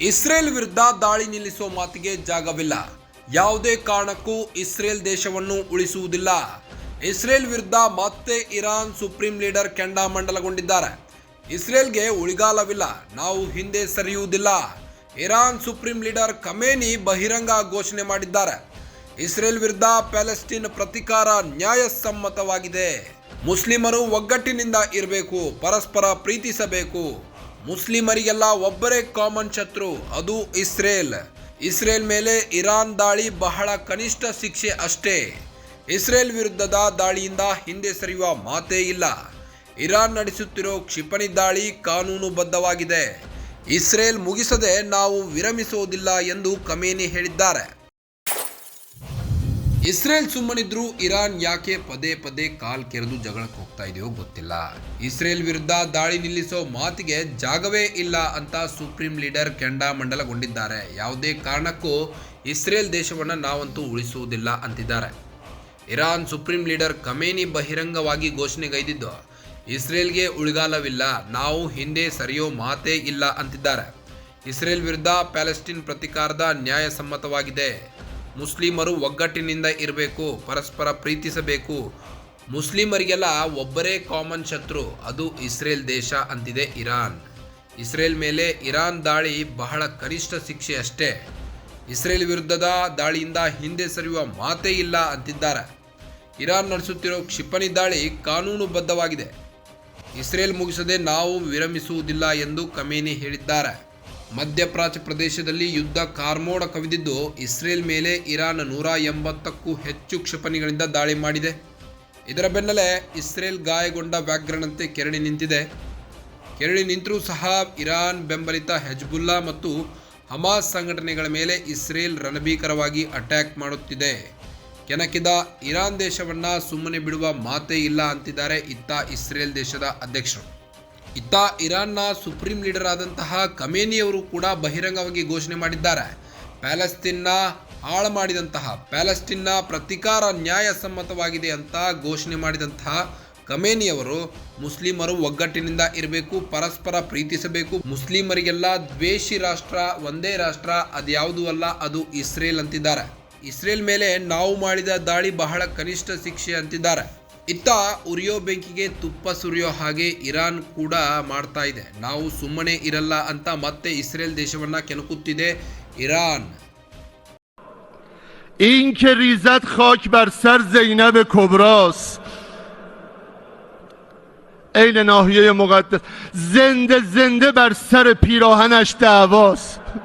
Israel ವಿರುದ್ಧ ದಾಳಿ ನಿಲ್ಲಿಸುವ ಮಾತಿಗೆ ಜಾಗವಿಲ್ಲ. ಯಾವುದೇ ಕಾರಣಕ್ಕೂ ಇಸ್ರೇಲ್ ದೇಶವನ್ನು ಉಳಿಸುವುದಿಲ್ಲ. ಇಸ್ರೇಲ್ ವಿರುದ್ಧ ಮತ್ತೆ ಇರಾನ್ ಸುಪ್ರೀಂ ಲೀಡರ್ ಕೆಂಡಾಮಂಡಲಗೊಂಡಿದ್ದಾರೆ ಇಸ್ರೇಲ್ಗೆ ಉಳಿಗಾಲವಿಲ್ಲ. ನಾವು ಹಿಂದೆ ಸರಿಯುವುದಿಲ್ಲ. ಇರಾನ್ ಸುಪ್ರೀಂ ಲೀಡರ್ ಕಮೇನಿ ಬಹಿರಂಗ ಘೋಷಣೆ ಮಾಡಿದ್ದಾರೆ. ಇಸ್ರೇಲ್ ವಿರುದ್ಧ ಪ್ಯಾಲೆಸ್ಟೀನ್ ಪ್ರತಿಕಾರ ನ್ಯಾಯಸಮ್ಮತವಾಗಿದೆ. ಮುಸ್ಲಿಮರು ಒಗ್ಗಟ್ಟಿನಿಂದ ಇರಬೇಕು, ಪರಸ್ಪರ ಪ್ರೀತಿಸಬೇಕು. ಮುಸ್ಲಿಮರಿಗೆಲ್ಲ ಒಬ್ಬರೇ ಕಾಮನ್ ಶತ್ರು, ಅದು ಇಸ್ರೇಲ್. ಇಸ್ರೇಲ್ ಮೇಲೆ ಇರಾನ್ ದಾಳಿ ಬಹಳ ಕನಿಷ್ಠ ಶಿಕ್ಷೆ ಅಷ್ಟೇ. ಇಸ್ರೇಲ್ ವಿರುದ್ಧದ ದಾಳಿಯಿಂದ ಹಿಂದೆ ಸರಿಯುವ ಮಾತೇ ಇಲ್ಲ. ಇರಾನ್ ನಡೆಸುತ್ತಿರೋ ಕ್ಷಿಪಣಿ ದಾಳಿ ಕಾನೂನುಬದ್ಧವಾಗಿದೆ. ಇಸ್ರೇಲ್ ಮುಗಿಸದೆ ನಾವು ವಿರಮಿಸುವುದಿಲ್ಲ ಎಂದು ಕಮೇನಿ ಹೇಳಿದ್ದಾರೆ. ಇಸ್ರೇಲ್ ಸುಮ್ಮನಿದ್ರು, ಇರಾನ್ ಯಾಕೆ ಪದೇ ಪದೇ ಕಾಲ್ ಕೆರೆದು ಜಗಳಕ್ಕೆ ಹೋಗ್ತಾ ಇದೆಯೋ ಗೊತ್ತಿಲ್ಲ. ಇಸ್ರೇಲ್ ವಿರುದ್ಧ ದಾಳಿ ನಿಲ್ಲಿಸೋ ಮಾತಿಗೆ ಜಾಗವೇ ಇಲ್ಲ ಅಂತ ಸುಪ್ರೀಂ ಲೀಡರ್ ಕೆಂಡಾ ಮಂಡಲಗೊಂಡಿದ್ದಾರೆ. ಯಾವುದೇ ಕಾರಣಕ್ಕೂ ಇಸ್ರೇಲ್ ದೇಶವನ್ನು ನಾವಂತೂ ಉಳಿಸುವುದಿಲ್ಲ ಅಂತಿದ್ದಾರೆ. ಇರಾನ್ ಸುಪ್ರೀಂ ಲೀಡರ್ ಕಮೇನಿ ಬಹಿರಂಗವಾಗಿ ಘೋಷಣೆಗೈದಿದ್ದು, ಇಸ್ರೇಲ್ಗೆ ಉಳಿಗಾಲವಿಲ್ಲ, ನಾವು ಹಿಂದೆ ಸರಿಯೋ ಮಾತೇ ಇಲ್ಲ ಅಂತಿದ್ದಾರೆ. ಇಸ್ರೇಲ್ ವಿರುದ್ಧ ಪ್ಯಾಲೆಸ್ಟೀನ್ ಪ್ರತಿಕಾರದ ನ್ಯಾಯಸಮ್ಮತವಾಗಿದೆ. ಮುಸ್ಲಿಮರು ಒಗ್ಗಟ್ಟಿನಿಂದ ಇರಬೇಕು, ಪರಸ್ಪರ ಪ್ರೀತಿಸಬೇಕು. ಮುಸ್ಲಿಮರಿಗೆಲ್ಲ ಒಬ್ಬರೇ ಕಾಮನ್ ಶತ್ರು, ಅದು ಇಸ್ರೇಲ್ ದೇಶ ಅಂತಿದೆ ಇರಾನ್. ಇಸ್ರೇಲ್ ಮೇಲೆ ಇರಾನ್ ದಾಳಿ ಬಹಳ ಕನಿಷ್ಠ ಶಿಕ್ಷೆ ಅಷ್ಟೇ. ಇಸ್ರೇಲ್ ವಿರುದ್ಧದ ದಾಳಿಯಿಂದ ಹಿಂದೆ ಸರಿಯುವ ಮಾತೇ ಇಲ್ಲ ಅಂತಿದ್ದಾರೆ. ಇರಾನ್ ನಡೆಸುತ್ತಿರೋ ಕ್ಷಿಪಣಿ ದಾಳಿ ಕಾನೂನುಬದ್ಧವಾಗಿದೆ. ಇಸ್ರೇಲ್ ಮುಗಿಸದೆ ನಾವು ವಿರಮಿಸುವುದಿಲ್ಲ ಎಂದು ಕಮೇನಿ ಹೇಳಿದ್ದಾರೆ. ಮಧ್ಯಪ್ರಾಚ್ಯ ಪ್ರದೇಶದಲ್ಲಿ ಯುದ್ಧ ಕಾರ್ಮೋಡ ಕವಿದಿದ್ದು ಇಸ್ರೇಲ್ ಮೇಲೆ ಇರಾನ್ ನೂರ ಎಂಬತ್ತಕ್ಕೂ ಹೆಚ್ಚು ಕ್ಷಿಪಣಿಗಳಿಂದ ದಾಳಿ ಮಾಡಿದೆ. ಇದರ ಬೆನ್ನಲ್ಲೇ ಇಸ್ರೇಲ್ ಗಾಯಗೊಂಡ ವ್ಯಾಘ್ರನಂತೆ ಕೆರಳಿ ನಿಂತಿದೆ. ಕೆರಳಿ ನಿಂತರೂ ಸಹ ಇರಾನ್ ಬೆಂಬಲಿತ ಹೆಜ್ಬುಲ್ಲಾ ಮತ್ತು ಹಮಾಸ್ ಸಂಘಟನೆಗಳ ಮೇಲೆ ಇಸ್ರೇಲ್ ರಣಭೀಕರವಾಗಿ ಅಟ್ಯಾಕ್ ಮಾಡುತ್ತಿದೆ. ಕೆನಕಿದ ಇರಾನ್ ದೇಶವನ್ನ ಸುಮ್ಮನೆ ಬಿಡುವ ಮಾತೇ ಇಲ್ಲ ಅಂತಿದ್ದಾರೆ ಇತ್ತ ಇಸ್ರೇಲ್ ದೇಶದ ಅಧ್ಯಕ್ಷರು. ಇತ್ತ ಇರಾನ್ನ ಸುಪ್ರೀಂ ಲೀಡರ್ ಆದಂತಹ ಕಮೇನಿಯವರು ಕೂಡ ಬಹಿರಂಗವಾಗಿ ಘೋಷಣೆ ಮಾಡಿದ್ದಾರೆ. ಪ್ಯಾಲೆಸ್ತೀನ್ನ ಹಾಳು ಮಾಡಿದಂತಹ, ಪ್ಯಾಲೆಸ್ತೀನ್ನ ಪ್ರತಿಕಾರ ನ್ಯಾಯಸಮ್ಮತವಾಗಿದೆ ಅಂತ ಘೋಷಣೆ ಮಾಡಿದಂತಹ ಕಮೇನಿಯವರು ಮುಸ್ಲಿಮರು ಒಗ್ಗಟ್ಟಿನಿಂದ ಇರಬೇಕು, ಪರಸ್ಪರ ಪ್ರೀತಿಸಬೇಕು. ಮುಸ್ಲಿಮರಿಗೆಲ್ಲ ದ್ವೇಷಿ ರಾಷ್ಟ್ರ, ಒಂದೇ ರಾಷ್ಟ್ರ, ಅದ್ಯಾವುದೂ ಅಲ್ಲ, ಅದು ಇಸ್ರೇಲ್ ಅಂತಿದ್ದಾರೆ. ಇಸ್ರೇಲ್ ಮೇಲೆ ನಾವು ಮಾಡಿದ ದಾಳಿ ಬಹಳ ಕನಿಷ್ಠ ಶಿಕ್ಷೆ ಅಂತಿದ್ದಾರೆ. ಇತ್ತ ಉರಿಯೋ ಬೆಂಕಿಗೆ ತುಪ್ಪ ಸುರಿಯೋ ಹಾಗೆ ಇರಾನ್ ಕೂಡ ಮಾಡ್ತಾ ಇದೆ ನಾವು ಸುಮ್ಮನೆ ಇರಲ್ಲ ಅಂತ ಮತ್ತೆ ಇಸ್ರೇಲ್ ದೇಶವನ್ನ ಕೆಣಕುತ್ತಿದೆ ಇರಾನ್ این که ریزد خاک بر سر زینب کبراست عین ناحیه مقدس زنده زنده بر سر پیراهنش دعواست